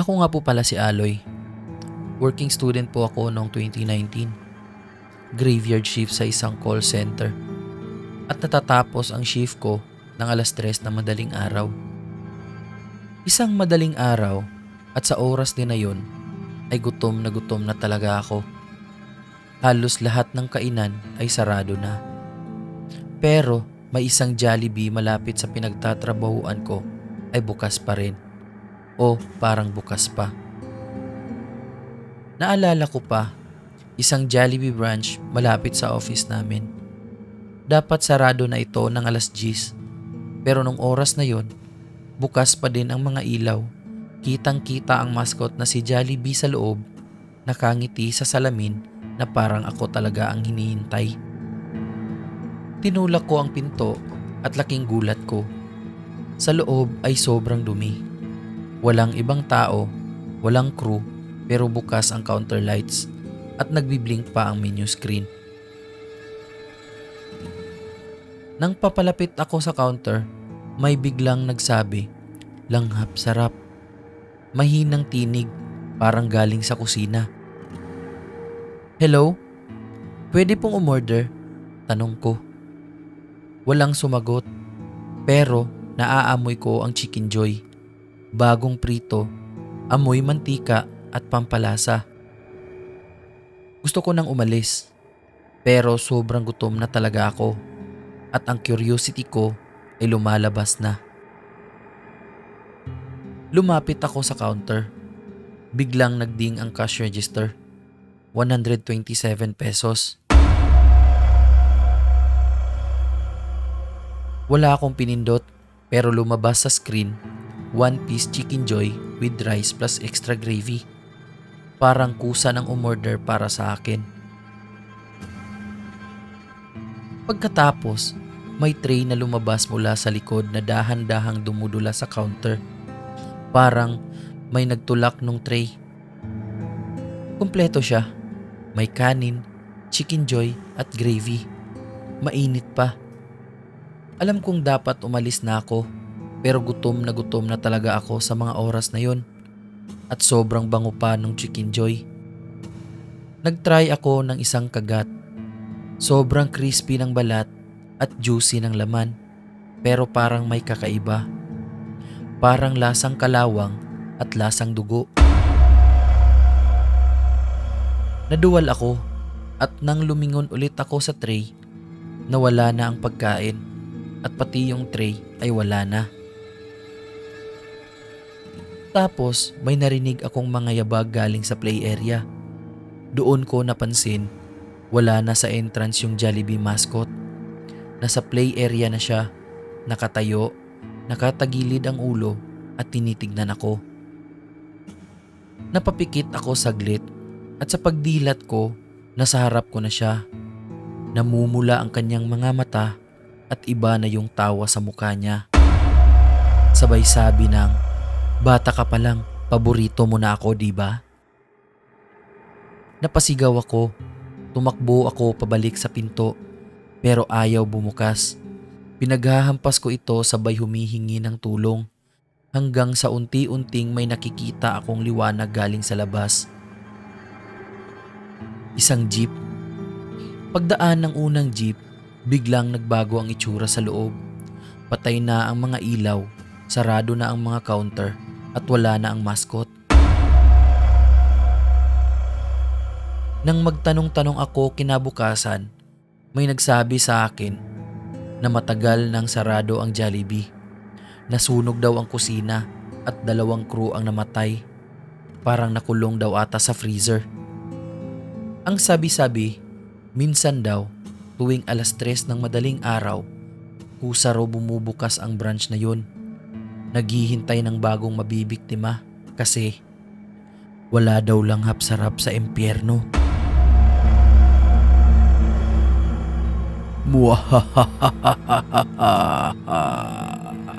Ako nga po pala si Aloy. Working student po ako noong 2019. Graveyard shift sa isang call center. At natatapos ang shift ko ng alas 3 na madaling araw. Isang madaling araw at sa oras din na yun ay gutom na gutom na talaga ako. Halos lahat ng kainan ay sarado na. Pero may isang Jollibee malapit sa pinagtatrabahuan ko ay bukas pa rin. O parang bukas pa. Naalala ko pa, isang Jollibee branch malapit sa office namin. Dapat sarado na ito ng alas 10. Pero nung oras na yon, bukas pa din ang mga ilaw. Kitang kita ang mascot na si Jollibee sa loob, nakangiti sa salamin na parang ako talaga ang hinihintay. Tinulak ko ang pinto at laking gulat ko. Sa loob ay sobrang dumi. Walang ibang tao, walang crew, pero bukas ang counter lights at nagbiblink pa ang menu screen. Nang papalapit ako sa counter, may biglang nagsabi, langhap sarap. Mahinang tinig, parang galing sa kusina. Hello? Pwede pong umorder? Tanong ko. Walang sumagot, pero naaamoy ko ang chicken joy. Bagong prito, amoy mantika at pampalasa. Gusto ko nang umalis, pero sobrang gutom na talaga ako at ang curiosity ko ay lumalabas na. Lumapit ako sa counter. Biglang nagding ang cash register. 127 pesos. Wala akong pinindot pero lumabas sa screen one piece chicken joy with rice plus extra gravy. Parang kusa ng umorder para sa akin. Pagkatapos, may tray na lumabas mula sa likod na dahan-dahang dumudula sa counter. Parang may nagtulak nung tray. Kumpleto siya. May kanin, chicken joy at gravy. Mainit pa. Alam kong dapat umalis na ako pero gutom na gutom na talaga ako sa mga oras na yon at sobrang bango pa ng chicken joy. Nagtry ako ng isang kagat. Sobrang crispy ng balat at juicy ng laman pero parang may kakaiba. Parang lasang kalawang at lasang dugo. Naduwal ako at nang lumingon ulit ako sa tray, nawala na ang pagkain at pati yung tray ay wala na. Tapos may narinig akong mga yabag galing sa play area. Doon ko napansin, wala na sa entrance yung Jollibee mascot. Nasa play area na siya, nakatayo, nakatagilid ang ulo at tinitignan ako. Napapikit ako saglit at sa pagdilat ko, nasa harap ko na siya. Namumula ang kanyang mga mata at iba na yung tawa sa mukha niya. Sabay sabi ng, Bata ka pa lang, paborito mo na ako, di ba? Napasigaw ako. Tumakbo ako pabalik sa pinto, pero ayaw bumukas. Pinaghahampas ko ito sabay humihingi ng tulong hanggang sa unti-unting may nakikita akong liwanag galing sa labas. Isang jeep. Pagdaan ng unang jeep, biglang nagbago ang itsura sa loob. Patay na ang mga ilaw, sarado na ang mga counter at wala na ang mascot. Nang magtanong-tanong ako kinabukasan, may nagsabi sa akin na matagal nang sarado ang Jollibee. Nasunog daw ang kusina at dalawang crew ang namatay. Parang nakulong daw ata sa freezer. Ang sabi-sabi, minsan daw tuwing alas tres ng madaling araw, kusa raw bumubukas ang branch na yun. Naghihintay ng bagong mabibiktima kasi wala daw lang hapsarap sa impyerno. Muahahahaha.